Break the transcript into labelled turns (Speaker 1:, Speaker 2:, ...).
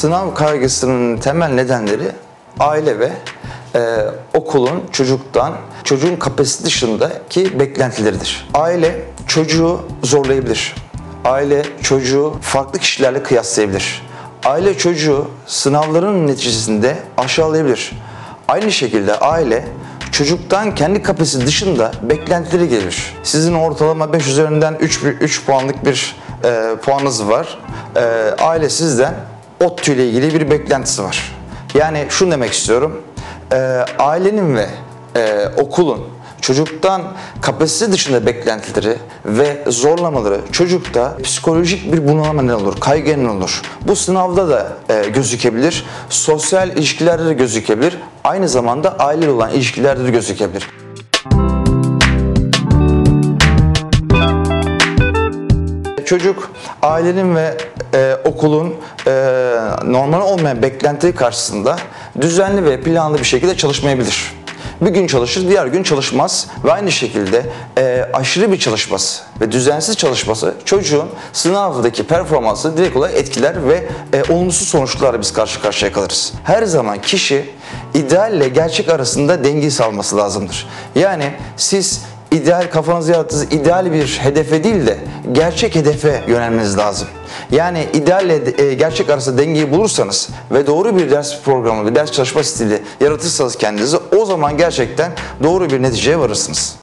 Speaker 1: Sınav kaygısının temel nedenleri aile ve e, okulun çocuktan, çocuğun kapasitesi dışındaki beklentileridir. Aile çocuğu zorlayabilir. Aile çocuğu farklı kişilerle kıyaslayabilir. Aile çocuğu sınavların neticesinde aşağılayabilir. Aynı şekilde aile çocuktan kendi kapasitesi dışında beklentileri gelir. Sizin ortalama 5 üzerinden 3, 3 puanlık bir e, puanınız var. E, aile sizden ODTÜ ile ilgili bir beklentisi var. Yani şunu demek istiyorum. E, ailenin ve e, okulun çocuktan kapasite dışında beklentileri ve zorlamaları çocukta psikolojik bir bunalma neden olur, kaygı neden olur. Bu sınavda da e, gözükebilir, sosyal ilişkilerde de gözükebilir, aynı zamanda aileyle olan ilişkilerde de gözükebilir. Çocuk ailenin ve e, okulun e, normal olmayan beklentileri karşısında düzenli ve planlı bir şekilde çalışmayabilir. Bir gün çalışır, diğer gün çalışmaz ve aynı şekilde e, aşırı bir çalışması ve düzensiz çalışması çocuğun sınavdaki performansı direkt olarak etkiler ve e, olumsuz sonuçlarla biz karşı karşıya kalırız. Her zaman kişi idealle gerçek arasında dengeyi sağlaması lazımdır. Yani siz ideal kafanızda yarattığınız ideal bir hedefe değil de gerçek hedefe yönelmeniz lazım. Yani idealle e, gerçek arasında dengeyi bulursanız ve doğru bir ders programı, bir ders çalışma stili yaratırsanız kendinize o zaman gerçekten doğru bir neticeye varırsınız.